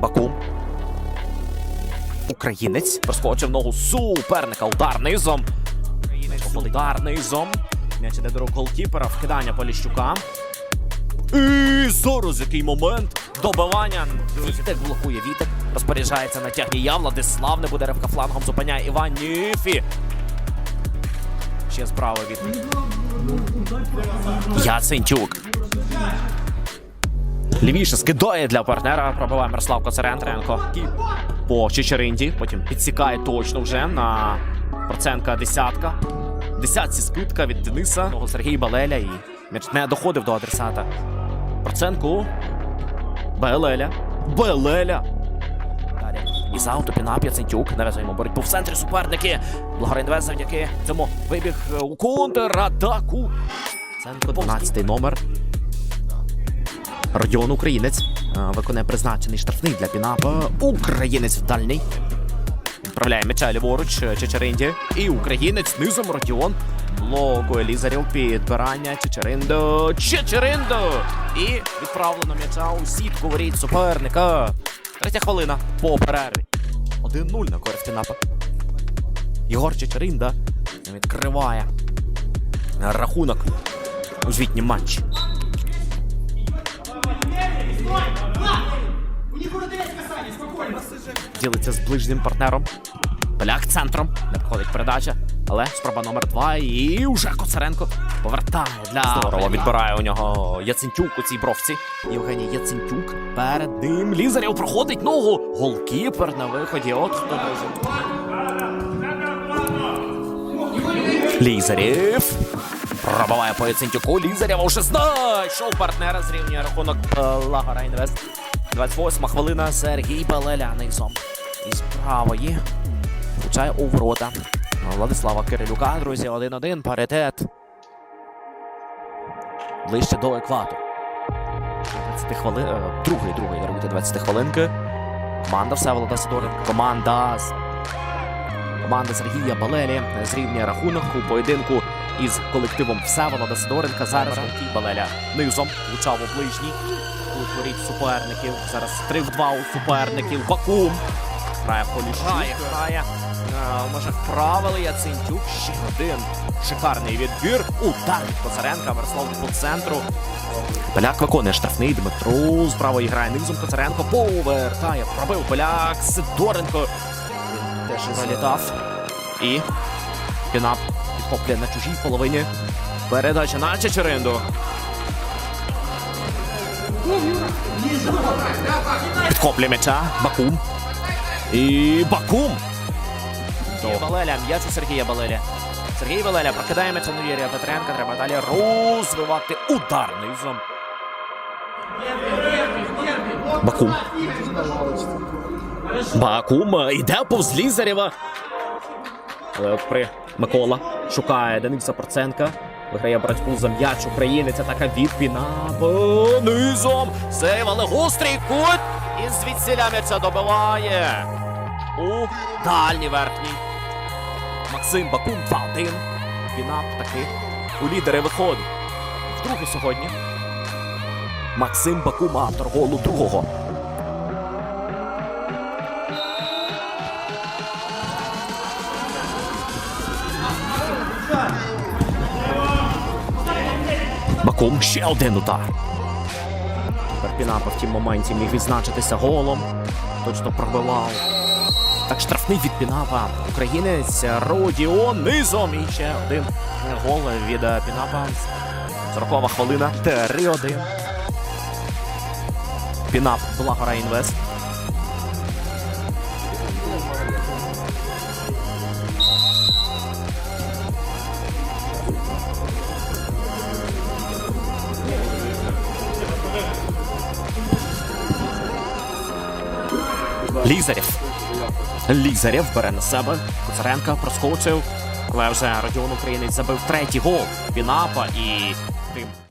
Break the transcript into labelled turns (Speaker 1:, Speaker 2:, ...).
Speaker 1: Бакум. Українець проскочив ногу суперника. Удар низом. Українець удар низом. М'яч іде до рук голкіпера. Вкидання Поліщука. І зараз який момент. Добивання. Вітек блокує Вітек. Розпоряджається на тягні Владислав не буде ривка флангом. Зупиняє Іван Ніфі. Ще справа від Яцентюк. Лівіше скидає для партнера. Пробиває Мирослав Коцарентренко. По Чечеринді. Потім підсікає точно вже на Проценка десятка. Десятці скидка від Дениса. Сергій Балеля і м'яч не доходив до адресата. Проценку. Белеля. Белеля. Далі. І за автопінап Яцентюк. Нав'язуємо боротьбу в центрі суперники. Благоринвест завдяки цьому вибіг е, у контратаку. Ценко 12 номер. Родіон Українець е, виконує призначений штрафний для Пінапа. Українець в дальній. Відправляє м'яча ліворуч е, Чечеринді. І українець низом Родіон. Блокує Лізарів підбирання Чечериндо. Чечериндо! І відправлено м'яча у сітку воріт суперника. Третя хвилина по перерві. 1-0 на користь Пінапа. Єгор Чечеринда відкриває рахунок у звітнім матчі. Ділиться з ближнім партнером. Поляк центром. Не проходить передача. Але спроба номер два. І уже Коцаренко повертає для здорово. Відбирає у нього Яцентюк у цій бровці. Євгеній Яцентюк перед ним. Лізарєв проходить ногу. Голкіпер на виході. От хто. Лізарєв. Пробиває по Яцентюку. Лізарєва вже знайшов партнера зрівнює рахунок Лагора Інвест. 28 хвилина Сергій Балеля низом. Із правої. Влучає у ворота. Владислава Кирилюка, друзі, 1-1, паритет. Ближче до екватору. 20 хвилин. е, Другий, другий, даруйте 20 хвилинки. Команда Всеволода Сидоренка. Команда Команда Сергія Балелі зрівнює рахунок у поєдинку із колективом Всеволода Сидоренка. Зараз Голкій Балеля низом влучав у ближній. Тут воріт суперників. Зараз 3 в 2 у суперників. Бакум. Грає Поліщук. Грає, грає. Е, У межах Яцентюк. Ще один. Шикарний відбір. Удар від Коцаренка. Мирослав по центру. Поляк виконує штрафний Дмитру. З правої грає низом Коцаренко. Повертає. Пробив Поляк. Сидоренко. Теж залітав. І Пінап підхоплює на чужій половині. Передача на Чечеринду. Підхоплює м'яча. Бакум. І Бакум. Балеля. М'яч у Сергія Балеля. Сергій Балеля прокидає м'яча на Юрія Петренка. Треба далі розвивати удар низом. Бакум. Бакум е, йде повз Лізарєва. Але от при Микола шукає Дениса Проценка. Виграє боротьбу за м'яч українець. Атака від Пінапо. Низом. Сейв, але гострий кут. І звідсіля м'яча добиває. У дальній верхній. Максим Бакун 2-1. Пінап таки у лідери виходить. Вдруге сьогодні. Максим Бакум, автор голу другого. Бакум ще один удар. Карпінапа в тім моменті міг відзначитися голом. Точно пробивав. Так штрафний від Пінапа. Українець Родіон низом. І ще один гол від Пінапа. 40 хвилина. 3-1. Пінап Благора Інвест. Лізарєв. Лізарєв бере на себе. Куцаренка проскочив. Але вже Родіон Українець забив третій гол. Вінапа і тим